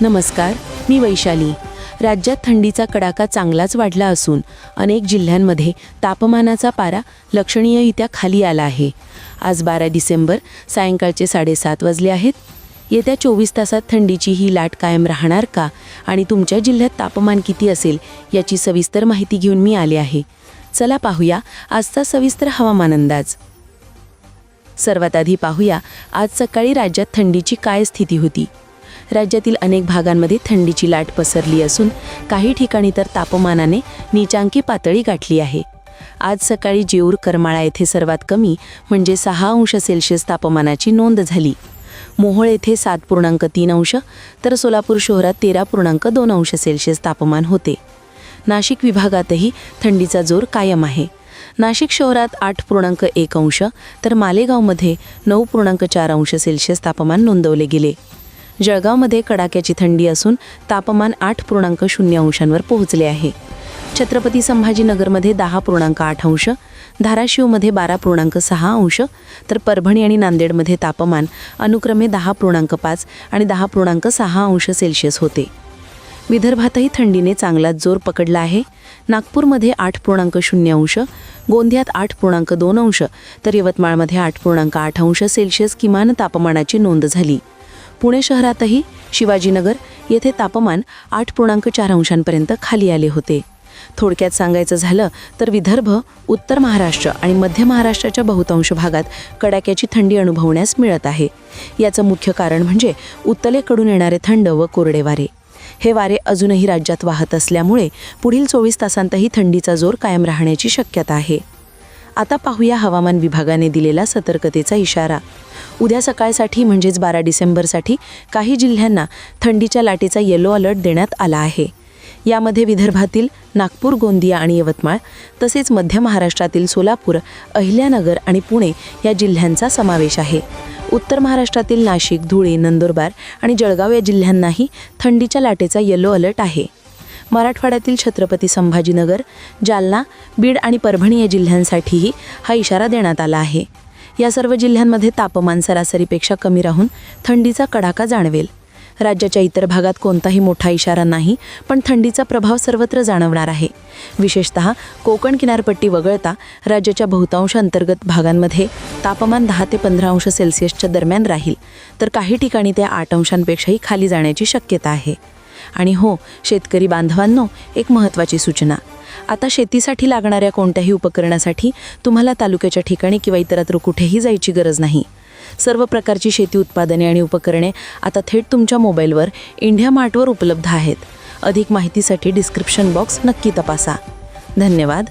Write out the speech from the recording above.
नमस्कार मी वैशाली. राज्यात थंडीचा कडाका चांगलाच वाढला असून अनेक जिल्ह्यांमध्ये तापमानाचा पारा लक्षणीयरित्या खाली आला आहे. आज बारा डिसेंबर सायंकाळचे साडेसात वाजले आहेत. येत्या चोवीस तासात थंडीची ही लाट कायम राहणार का आणि तुमच्या जिल्ह्यात तापमान किती असेल याची सविस्तर माहिती घेऊन मी आले आहे. चला पाहूया आजचा सविस्तर हवामान अंदाज. सर्वात आधी पाहूया आज सकाळी राज्यात थंडीची काय स्थिती होती. राज्यातील अनेक भागांमध्ये थंडीची लाट पसरली असून काही ठिकाणी तर तापमानाने नीचांकी पातळी गाठली आहे. आज सकाळी जेऊर करमाळा येथे सर्वात कमी म्हणजे सहा अंश सेल्सिअस तापमानाची नोंद झाली. मोहोळ येथे सात पूर्णांक तीन अंश तर सोलापूर शहरात तेरा पूर्णांक दोन अंश सेल्सिअस तापमान होते. नाशिक विभागातही थंडीचा जोर कायम आहे. नाशिक शहरात आठ पूर्णांक एक अंश तर मालेगावमध्ये नऊ पूर्णांक चार अंश सेल्सिअस तापमान नोंदवले गेले. जळगावमध्ये कडाक्याची थंडी असून तापमान आठ पूर्णांक शून्य अंशांवर पोहोचले आहे. छत्रपती संभाजीनगरमध्ये दहा पूर्णांक आठ अंश धाराशिवमध्ये बारा पूर्णांक सहा अंश तर परभणी आणि नांदेडमध्ये तापमान अनुक्रमे दहा पूर्णांक पाच आणि दहा पूर्णांक सहा अंश सेल्सिअस होते. विदर्भातही थंडीने चांगलाच जोर पकडला आहे. नागपूरमध्ये आठ पूर्णांक शून्य अंश गोंदियात आठ पूर्णांक दोन अंश तर यवतमाळमध्ये आठ पूर्णांक आठ अंश सेल्सिअस किमान तापमानाची नोंद झाली. पुणे शहरातही शिवाजीनगर येथे तापमान आठ पूर्णांक चार अंशांपर्यंत खाली आले होते. थोडक्यात सांगायचं झालं तर विदर्भ उत्तर महाराष्ट्र आणि मध्य महाराष्ट्राच्या बहुतांश भागात कडाक्याची थंडी अनुभवण्यास मिळत आहे. याचं मुख्य कारण म्हणजे उत्तलेकडून येणारे थंड व कोरडे वारे. हे वारे अजूनही राज्यात वाहत असल्यामुळे पुढील चोवीस तासांतही थंडीचा जोर कायम राहण्याची शक्यता आहे. आता पाहूया हवामान विभागाने दिलेला सतर्कतेचा इशारा. उद्या सकाळसाठी म्हणजेच बारा डिसेंबरसाठी काही जिल्ह्यांना थंडीच्या लाटेचा येलो अलर्ट देण्यात आला आहे. यामध्ये विदर्भातील नागपूर गोंदिया आणि यवतमाळ तसेच मध्य महाराष्ट्रातील सोलापूर अहिल्यानगर आणि पुणे या जिल्ह्यांचा समावेश आहे. उत्तर महाराष्ट्रातील नाशिक धुळे नंदुरबार आणि जळगाव या जिल्ह्यांनाही थंडीच्या लाटेचा येलो अलर्ट आहे. मराठवाड्यातील छत्रपती संभाजीनगर जालना बीड आणि परभणी या जिल्ह्यांसाठीही हा इशारा देण्यात आला आहे. या सर्व जिल्ह्यांमध्ये तापमान सरासरीपेक्षा कमी राहून थंडीचा कडाका जाणवेल. राज्याच्या इतर भागात कोणताही मोठा इशारा नाही पण थंडीचा प्रभाव सर्वत्र जाणवणार आहे. विशेषत कोकण किनारपट्टी वगळता राज्याच्या बहुतांश अंतर्गत भागांमध्ये तापमान दहा ते पंधरा अंश सेल्सिअसच्या दरम्यान राहील तर काही ठिकाणी ते आठ अंशांपेक्षाही खाली जाण्याची शक्यता आहे. आणि हो शेतकरी बांधवांनो एक महत्त्वाची सूचना. आता शेतीसाठी लागणाऱ्या कोणत्याही उपकरणासाठी तुम्हाला तालुक्याच्या ठिकाणी किंवा इतरत्र कुठेही जायची गरज नाही. सर्व प्रकारची शेती उत्पादने आणि उपकरणे आता थेट तुमच्या मोबाईलवर इंडिया मार्टवर उपलब्ध आहेत. अधिक माहितीसाठी डिस्क्रिप्शन बॉक्स नक्की तपासा. धन्यवाद.